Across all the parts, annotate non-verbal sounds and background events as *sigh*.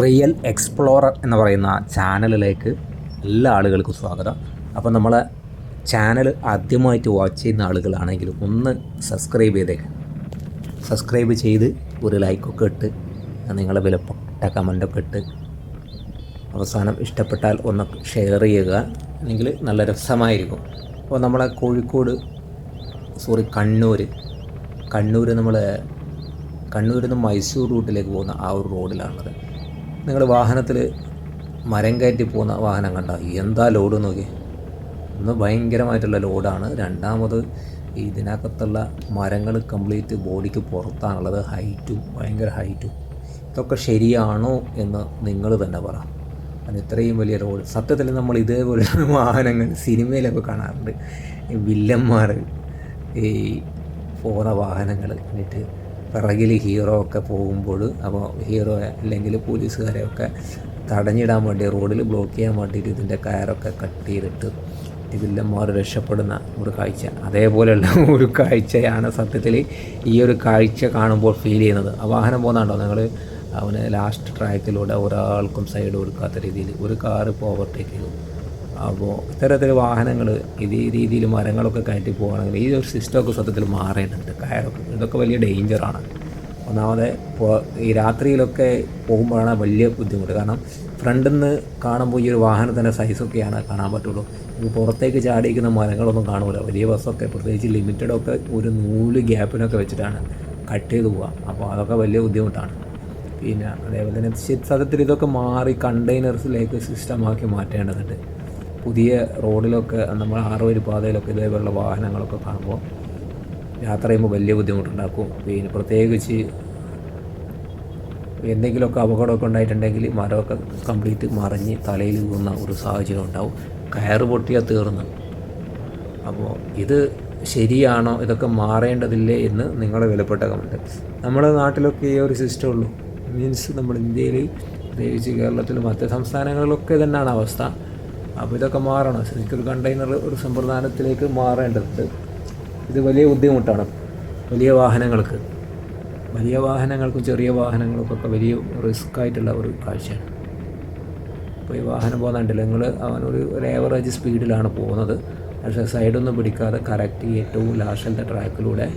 Real explorer എന്ന് പറയുന്ന ചാനലിലേക്ക് എല്ലാ ആളുകൾക്കും സ്വാഗതം. അപ്പോൾ നമ്മളെ ചാനൽ ആദ്യമായിട്ട് വാച്ച് ചെയ്യുന്ന ആളുകളാണെങ്കിൽ ഒന്ന് സബ്സ്ക്രൈബ് ചെയ്തേക്ക് സബ്സ്ക്രൈബ് ചെയ്ത് ഒരു ലൈക്കൊക്കെ ഇട്ട് നിങ്ങളെ വിലപ്പെട്ട കമന്റൊക്കെ ഇട്ട് അവസാനം ഇഷ്ടപ്പെട്ടാൽ ഒന്ന് ഷെയർ ചെയ്യുക. അല്ലെങ്കിൽ നല്ല രസമായിരിക്കും. അപ്പോൾ നമ്മളെ കോഴിക്കോട് സോറി കണ്ണൂർ കണ്ണൂർ നമ്മൾ കണ്ണൂരിൽ നിന്ന് മൈസൂർ റൂട്ടിലേക്ക് പോകുന്ന ആ ഒരു റോഡിലാണുള്ളത് നിങ്ങൾ വാഹനത്തിൽ മരം കയറ്റി പോകുന്ന വാഹനം കണ്ട. എന്താ ലോഡ് നോക്കി ഒന്ന് ഭയങ്കരമായിട്ടുള്ള ലോഡാണ്. രണ്ടാമത് ഇതിനകത്തുള്ള മരങ്ങൾ കംപ്ലീറ്റ് ബോഡിക്ക് പുറത്താണുള്ളത്. ഹൈറ്റും ഭയങ്കര ഹൈറ്റും. ഇതൊക്കെ ശരിയാണോ എന്ന് നിങ്ങൾ തന്നെ പറ. അത് ഇത്രയും വലിയ റോഡ് സത്യത്തിൽ നമ്മൾ ഇതേപോലെ *laughs* വാഹനങ്ങൾ സിനിമയിലൊക്കെ കാണാറുണ്ട്. വില്ലന്മാർ ഈ പോകുന്ന വാഹനങ്ങൾ എന്നിട്ട് പിറകിൽ ഹീറോ ഒക്കെ പോകുമ്പോൾ അപ്പോൾ ഹീറോ അല്ലെങ്കിൽ പോലീസുകാരെയൊക്കെ തടഞ്ഞിടാൻ വേണ്ടി റോഡിൽ ബ്ലോക്ക് ചെയ്യാൻ വേണ്ടിയിട്ട് ഇതിന്റെ കയറൊക്കെ കട്ട് ചെയ്തിട്ട് ഇതെല്ലാം മാറി രക്ഷപ്പെടുന്ന ഒരു കാഴ്ച. അതേപോലെയുള്ള ഒരു കാഴ്ചയാണ് സത്യത്തിൽ ഈ ഒരു കാഴ്ച കാണുമ്പോൾ ഫീൽ ചെയ്യുന്നത്. ആ വാഹനം പോകുന്നുണ്ടോ നിങ്ങൾ അവന് ലാസ്റ്റ് ട്രാക്കിലൂടെ ഒരാൾക്കും സൈഡ് കൊടുക്കാത്ത രീതിയിൽ ഒരു കാറ് ഇപ്പോൾ ഓവർടേക്ക് ചെയ്തു. അപ്പോൾ ഇത്തരത്തിൽ വാഹനങ്ങൾ ഇതേ രീതിയിൽ മരങ്ങളൊക്കെ കയറ്റി പോകുകയാണെങ്കിൽ ഈ ഒരു സിസ്റ്റമൊക്കെ സത്യത്തിൽ മാറേണ്ടത് കയറൊക്കെ ഇതൊക്കെ വലിയ ഡേഞ്ചറാണ് ഒന്നാമത് ഇപ്പോൾ ഈ രാത്രിയിലൊക്കെ പോകുമ്പോഴാണ് വലിയ ബുദ്ധിമുട്ട്. കാരണം ഫ്രണ്ടിൽ നിന്ന് കാണുമ്പോൾ ഈ ഒരു വാഹനത്തിന്റെ സൈസൊക്കെയാണ് കാണാൻ പറ്റുള്ളൂ. പുറത്തേക്ക് ചാടിയിരിക്കുന്ന മരങ്ങളൊന്നും കാണില്ല വലിയ ബസ്സൊക്കെ പ്രത്യേകിച്ച് ലിമിറ്റഡൊക്കെ ഒരു നൂൽ ഗ്യാപ്പിനൊക്കെ വെച്ചിട്ടാണ് കട്ട് ചെയ്ത് പോവുക. അപ്പോൾ അതൊക്കെ വലിയ ബുദ്ധിമുട്ടാണ്. പിന്നെ അതേപോലെ തന്നെ സത്യത്തിൽ ഇതൊക്കെ മാറി കണ്ടെയ്നേഴ്സിലേക്ക് സിസ്റ്റമാക്കി മാറ്റേണ്ടതുണ്ട്. പുതിയ റോഡിലൊക്കെ നമ്മൾ ആറുവരി പാതയിലൊക്കെ ഇതേപോലുള്ള വാഹനങ്ങളൊക്കെ കാണുമ്പോൾ യാത്ര ചെയ്യുമ്പോൾ വലിയ ബുദ്ധിമുട്ടുണ്ടാക്കും. പിന്നെ പ്രത്യേകിച്ച് എന്തെങ്കിലുമൊക്കെ അപകടമൊക്കെ ഉണ്ടായിട്ടുണ്ടെങ്കിൽ മരമൊക്കെ കംപ്ലീറ്റ് മറിഞ്ഞ് തലയിൽ വീഴുന്ന ഒരു സാഹചര്യം ഉണ്ടാവും. കയറ് പൊട്ടിയാൽ തീർന്ന്. അപ്പോൾ ഇത് ശരിയാണോ? ഇതൊക്കെ മാറേണ്ടതില്ലേ എന്ന് നിങ്ങളെ വിലപ്പെട്ട കമന്റ് നമ്മുടെ നാട്ടിലൊക്കെ ഈ ഒരു സിസ്റ്റം ഉള്ളൂ. മീൻസ് നമ്മൾ ഇന്ത്യയിൽ പ്രത്യേകിച്ച് കേരളത്തിലും മറ്റ് സംസ്ഥാനങ്ങളിലൊക്കെ തന്നെയാണ് അവസ്ഥ. അപ്പോൾ ഇതൊക്കെ മാറണം. ശരിക്കൊരു കണ്ടെയ്നർ ഒരു സമ്പ്രദായത്തിലേക്ക് മാറേണ്ടതുണ്ട്. ഇത് വലിയ ബുദ്ധിമുട്ടാണ് വലിയ വാഹനങ്ങൾക്ക്. വലിയ വാഹനങ്ങൾക്കും ചെറിയ വാഹനങ്ങൾക്കൊക്കെ വലിയ റിസ്ക് ആയിട്ടുള്ള ഒരു കാഴ്ചയാണ്. ഇപ്പോൾ ഈ വാഹനം പോകുന്നുണ്ടല്ലോ നിങ്ങൾ അവനൊരു ഒരു ഏവറേജ് സ്പീഡിലാണ് പോകുന്നത്. പക്ഷേ സൈഡൊന്നും പിടിക്കാതെ കറക്റ്റ് ഏറ്റവും ലാസ്റ്റിലത്തെ ട്രാക്കിലൂടെ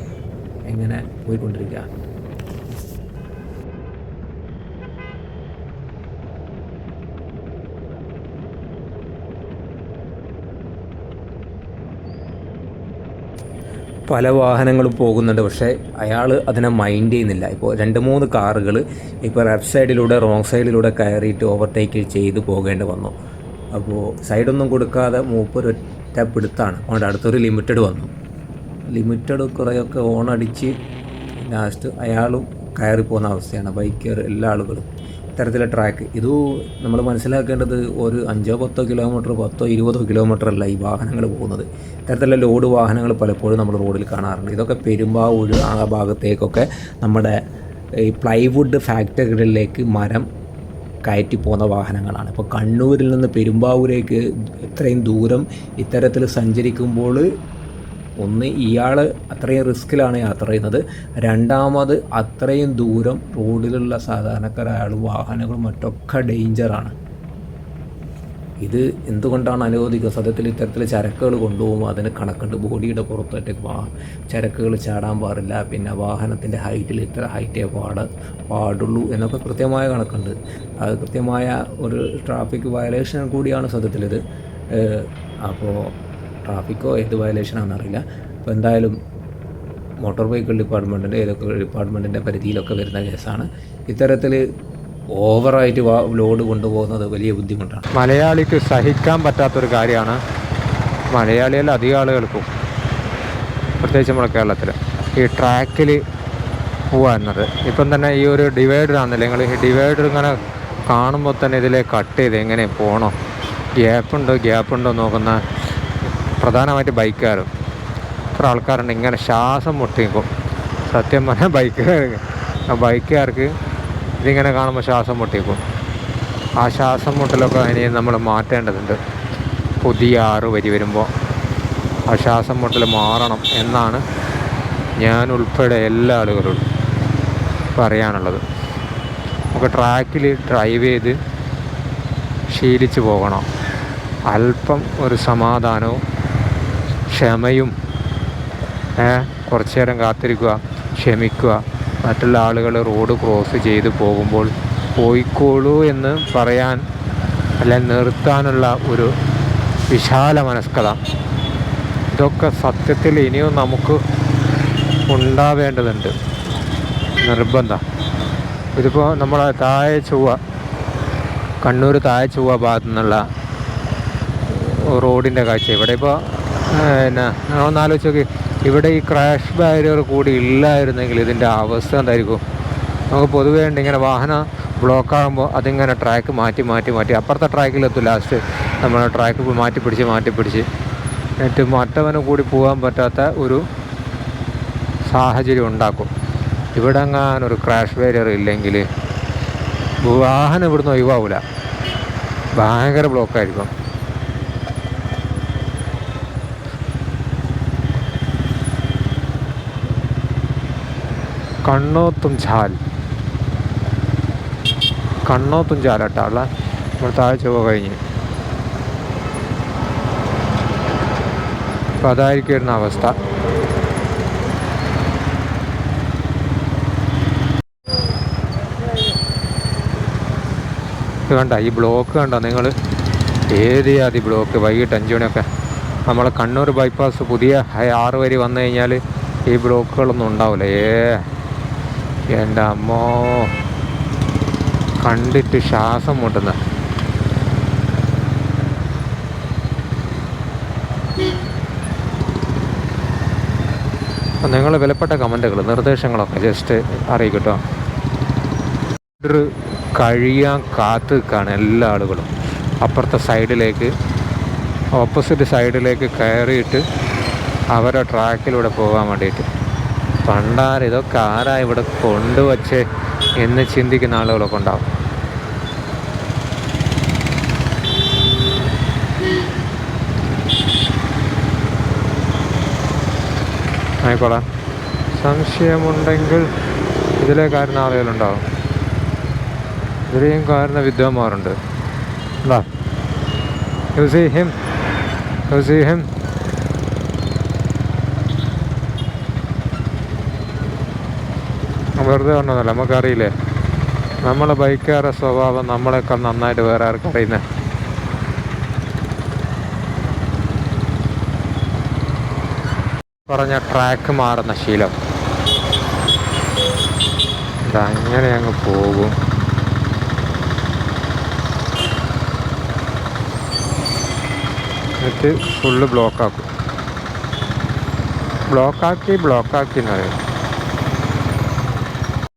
എങ്ങനെ പോയിക്കൊണ്ടിരിക്കുക പല വാഹനങ്ങളും പോകുന്നുണ്ട്. പക്ഷേ അയാൾ അതിനെ മൈൻഡ് ചെയ്യുന്നില്ല. ഇപ്പോൾ രണ്ട് മൂന്ന് കാറുകൾ ഇപ്പോൾ ലെഫ്റ്റ് സൈഡിലൂടെ റോങ് സൈഡിലൂടെ കയറിയിട്ട് ഓവർടേക്ക് ചെയ്ത് പോകേണ്ടി വന്നു. അപ്പോൾ സൈഡൊന്നും കൊടുക്കാതെ മൂപ്പർ ഒറ്റ പിടുത്താണ്. അതുകൊണ്ട് അടുത്തൊരു ലിമിറ്റഡ് വന്നു. ലിമിറ്റഡ് കുറേയൊക്കെ ഓണടിച്ച് ലാസ്റ്റ് അയാളും കയറിപ്പോകുന്ന അവസ്ഥയാണ്. ബൈക്കർ എല്ലാ ആളുകളും. ഇത്തരത്തിലെ ട്രാക്ക് ഇത് നമ്മൾ മനസ്സിലാക്കേണ്ടത് ഒരു അഞ്ചോ പത്തോ കിലോമീറ്റർ പത്തോ ഇരുപതോ കിലോമീറ്റർ അല്ല ഈ വാഹനങ്ങൾ പോകുന്നത്. ഇത്തരത്തിലുള്ള ലോഡ് വാഹനങ്ങൾ പലപ്പോഴും നമ്മൾ റോഡിൽ കാണാറുണ്ട്. ഇതൊക്കെ പെരുമ്പാവൂര് ആ ഭാഗത്തേക്കൊക്കെ നമ്മുടെ ഈ പ്ലൈവുഡ് ഫാക്ടറികളിലേക്ക് മരം കയറ്റി പോകുന്ന വാഹനങ്ങളാണ്. ഇപ്പോൾ കണ്ണൂരിൽ നിന്ന് പെരുമ്പാവൂരേക്ക് ഇത്രയും ദൂരം ഇത്തരത്തിൽ സഞ്ചരിക്കുമ്പോൾ ഒന്ന് ഇയാൾ അത്രയും റിസ്ക്കിലാണ് യാത്ര ചെയ്യുന്നത്. രണ്ടാമത് അത്രയും ദൂരം റോഡിലുള്ള സാധാരണക്കാരായാലും വാഹനങ്ങളും മറ്റൊക്കെ ഡേഞ്ചറാണ് ഇത് എന്തുകൊണ്ടാണ് അനുവദിക്കുക? സത്യത്തിൽ ഇത്തരത്തിൽ ചരക്കുകൾ കൊണ്ടുപോകും അതിന് കണക്കുണ്ട്. ബോഡിയുടെ പുറത്തേക്ക് ചരക്കുകൾ ചാടാൻ പാടില്ല. പിന്നെ വാഹനത്തിന്റെ ഹൈറ്റിൽ ഇത്ര ഹൈറ്റേ പാട് പാടുള്ളൂ എന്നൊക്കെ കൃത്യമായ കണക്കുണ്ട്. അത് കൃത്യമായ ഒരു ട്രാഫിക് വയലേഷൻ കൂടിയാണ് സത്യത്തിലിത്. അപ്പോൾ ട്രാഫിക്കോ ഏത് വയലേഷനാണെന്ന് അറിയില്ല. അപ്പോൾ എന്തായാലും മോട്ടോർ വെഹിക്കിൾ ഡിപ്പാർട്ട്മെന്റിന്റെ ഏതൊക്കെ ഡിപ്പാർട്ട്മെന്റിന്റെ പരിധിയിലൊക്കെ വരുന്ന കേസാണ്. ഇത്തരത്തിൽ ഓവറായിട്ട് ലോഡ് കൊണ്ടുപോകുന്നത് വലിയ ബുദ്ധിമുട്ടാണ്. മലയാളിക്ക് സഹിക്കാൻ പറ്റാത്തൊരു കാര്യമാണ് മലയാളിയല്ല അധികം ആളുകൾക്കും പ്രത്യേകിച്ച് നമ്മുടെ കേരളത്തിൽ ഈ ട്രാക്കിൽ പോവുക എന്നത്. ഇപ്പം തന്നെ ഈ ഒരു ഡിവൈഡർ ആണെന്നില്ല നിങ്ങൾ ഈ ഡിവൈഡർ ഇങ്ങനെ കാണുമ്പോൾ തന്നെ ഇതിലെ കട്ട് ചെയ്ത് എങ്ങനെ പോകണോ? ഗ്യാപ്പുണ്ടോ ഗ്യാപ്പുണ്ടോ നോക്കുന്ന പ്രധാനമായിട്ട് ബൈക്കുകാരും എത്ര ആൾക്കാരുണ്ട്. ഇങ്ങനെ ശ്വാസം മുട്ടിക്കും. സത്യം പറഞ്ഞാൽ ബൈക്കുകാർ ബൈക്കുകാർക്ക് ഇതിങ്ങനെ കാണുമ്പോൾ ശ്വാസം മുട്ടിക്കും. ആ ശ്വാസം മുട്ടലൊക്കെ ഇനി നമ്മൾ മാറ്റേണ്ടതുണ്ട്. പുതിയ ആറ് വരി വരുമ്പോൾ ആ ശ്വാസം മുട്ടൽ മാറണം എന്നാണ് ഞാൻ ഉൾപ്പെടെ എല്ലാ ആളുകളോടും പറയാനുള്ളത്. നമുക്ക് ട്രാക്കിൽ ഡ്രൈവ് ചെയ്ത് ശീലിച്ച് പോകണം. അല്പം ഒരു സമാധാനവും ക്ഷമയും കുറച്ചു നേരം കാത്തിരിക്കുക ക്ഷമിക്കുക. മറ്റുള്ള ആളുകൾ റോഡ് ക്രോസ് ചെയ്ത് പോകുമ്പോൾ പോയിക്കോളൂ എന്ന് പറയാൻ അല്ലെ നിർത്താനുള്ള ഒരു വിശാല മനസ്കത. ഇതൊക്കെ സത്യത്തിൽ ഇനിയും നമുക്ക് ഉണ്ടാവേണ്ടതുണ്ട്. നിർബന്ധം. ഇതിപ്പോൾ നമ്മൾ താഴെ ചൊവ്വ കണ്ണൂർ താഴെ ചൊവ്വ ഭാഗത്തു നിന്നുള്ള റോഡിന്റെ കാഴ്ച. ഇവിടെ ഇപ്പോൾ പിന്നെ ഒന്ന് ആലോചിച്ച് നോക്കി. ഇവിടെ ഈ ക്രാഷ് ബാരിയർ കൂടി ഇല്ലായിരുന്നെങ്കിൽ ഇതിന്റെ അവസ്ഥ എന്തായിരിക്കും? നമുക്ക് പൊതുവേ ഉണ്ട് ഇങ്ങനെ വാഹനം ബ്ലോക്ക് ആകുമ്പോൾ അതിങ്ങനെ ട്രാക്ക് മാറ്റി മാറ്റി മാറ്റി. അപ്പുറത്തെ ട്രാക്കിലെത്തും ലാസ്റ്റ് നമ്മൾ ട്രാക്ക് മാറ്റി പിടിച്ച് മാറ്റി പിടിച്ച്. എന്നിട്ട് മറ്റവന് കൂടി പോകാൻ പറ്റാത്ത ഒരു സാഹചര്യം ഉണ്ടാക്കും. ഇവിടെ ഒരു ക്രാഷ് ബാരിയർ ഇല്ലെങ്കിൽ വാഹനം ഇവിടുന്ന് ഒഴിവാവില്ല ഭയങ്കര ബ്ലോക്കായിരിക്കും കണ്ണോത്തും ചാൽ. കണ്ണോത്തും കേട്ടോ അല്ല നമ്മൾ താഴെ ചൊവ്വ കഴിഞ്ഞ്. അപ്പം അതായിരിക്കും അവസ്ഥ. കണ്ട ഈ ബ്ലോക്ക് കണ്ടോ നിങ്ങൾ ഏത് ജാതി ബ്ലോക്ക്? വൈകിട്ട് അഞ്ച് മണിയൊക്കെ. നമ്മൾ കണ്ണൂർ ബൈപ്പാസ് പുതിയ ആറ് വരി വന്നു കഴിഞ്ഞാൽ ഈ ബ്ലോക്കുകളൊന്നും ഉണ്ടാവില്ല ഏ എന്റെ അമ്മോ. കണ്ടിട്ട് ശ്വാസം മുട്ടുന്ന. നിങ്ങൾ വിലപ്പെട്ട കമന്റുകൾ നിർദ്ദേശങ്ങളൊക്കെ ജസ്റ്റ് അറിയിക്കട്ടോ. ഒരു കഴിയാൻ കാത്ത് നിൽക്കുകയാണ് എല്ലാ ആളുകളും. അപ്പുറത്തെ സൈഡിലേക്ക് ഓപ്പോസിറ്റ് സൈഡിലേക്ക് കയറിയിട്ട് അവരുടെ ട്രാക്കിലൂടെ പോകാൻ വേണ്ടിയിട്ട്. പണ്ടാർ ഇതൊക്കെ ആരാ ഇവിടെ കൊണ്ടുവച്ചേ എന്ന് ചിന്തിക്കുന്ന ആളുകളൊക്കെ ഉണ്ടാവും. ആയിക്കോളാം. സംശയമുണ്ടെങ്കിൽ ഇതിലെ കാരണ ആളുകളുണ്ടാവും ഇതിലെയും കാരണ വിദ്വാന്മാരുണ്ട്. എന്താ you see him you see him വെറുതെ പറഞ്ഞതല്ല നമുക്കറിയില്ലേ? നമ്മളെ ബൈക്കുകാരുടെ സ്വഭാവം നമ്മളെക്കാൾ നന്നായിട്ട് വേറെ ആർക്കും അറിയുന്നത് പറഞ്ഞ ട്രാക്ക് മാറുന്ന ശീലം. ഇതങ്ങനെ അങ്ങ് പോകും. എന്നിട്ട് ഫുള്ള് ബ്ലോക്കാക്കും ബ്ലോക്കാക്കി ബ്ലോക്കാക്കി എന്ന് പറയും.